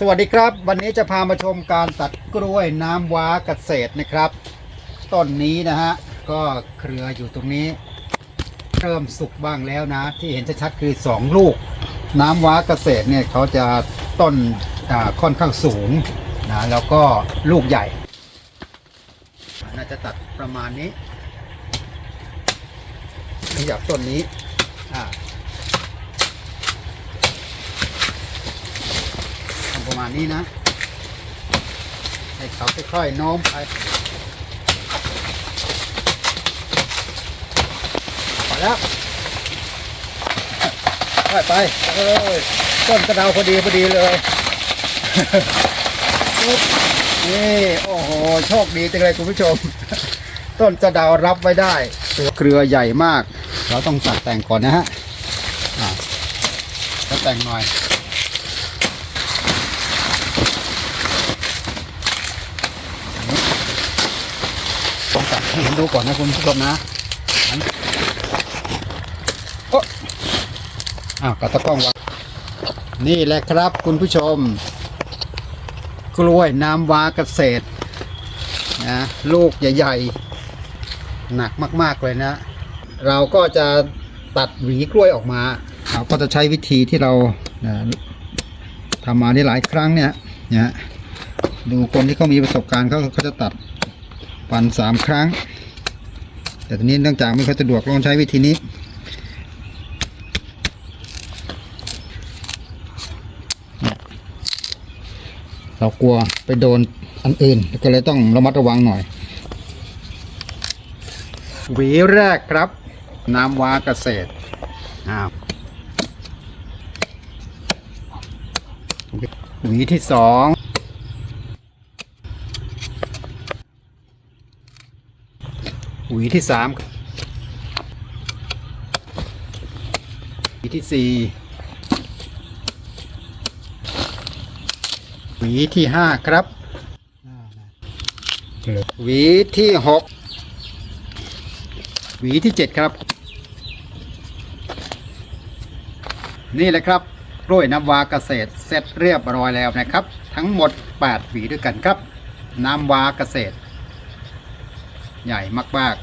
สวัสดีครับวันนี้จะพามาชมการตัดกล้วยน้ำว้าเกษตรนะครับต้นนี้นะฮะก็เครืออยู่ตรงนี้ เริ่มสุกบ้างแล้วนะ ที่เห็นชัดๆคือ 2 ลูก น้ำว้าเกษตรเนี่ยเขาจะต้นค่อนข้างสูงนะแล้วก็ลูกใหญ่น่าจะตัดประมาณนี้ขยับต้นนี้อ่า ทำ ประมาณนี้นะให้เขาค่อยๆโน้มไปไปแล้วไปไปเอ้ยต้นกระดาวพอดีพอดีเลยนี่โอ้โหโชคดีจังเลยคุณผู้ชม ต้นกระดาวรับไว้ได้ตัวเครือใหญ่มาก เราต้องตัดแต่งก่อนนะฮะอะตัดแต่งหน่อย ต้องตัดให้เห็นดูก่อนนะคุณผู้ชมนะอันโอ๊ะอ้าวกระตะกล้องวางนี่แหละครับคุณผู้ชม กล้วยน้ำว้าเกษตรนะลูกใหญ่ๆ หนักมาก ๆ เลยนะ เราก็จะตัดหวีกล้วยออกมาเราก็จะใช้วิธีที่เรานะทำมาได้หลายครั้งเนี่ยนะดูคนที่เขามีประสบการณ์เขาเขาจะตัด ปั่นสามครั้ง แต่ตอนนี้เนื่องจากไม่ค่อยสะดวกเราต้องใช้วิธีนี้ เรากลัวไปโดนอันอื่น ก็เลยต้องระมัดระวังหน่อย หวีแรกครับ น้ำว้าเกษตรอ้าวหวีที่สอง หวีที่สามหวีที่สี่หวีที่ห้าครับ หวีที่หกหวีที่เจ็ดครับ นี่แหละครับกล้วยน้ำวาเกษตรเสร็จเรียบร้อยแล้วนะครับ ทั้งหมด 8 หวีด้วยกันครับ น้ำวาเกษตร ใหญ่มาก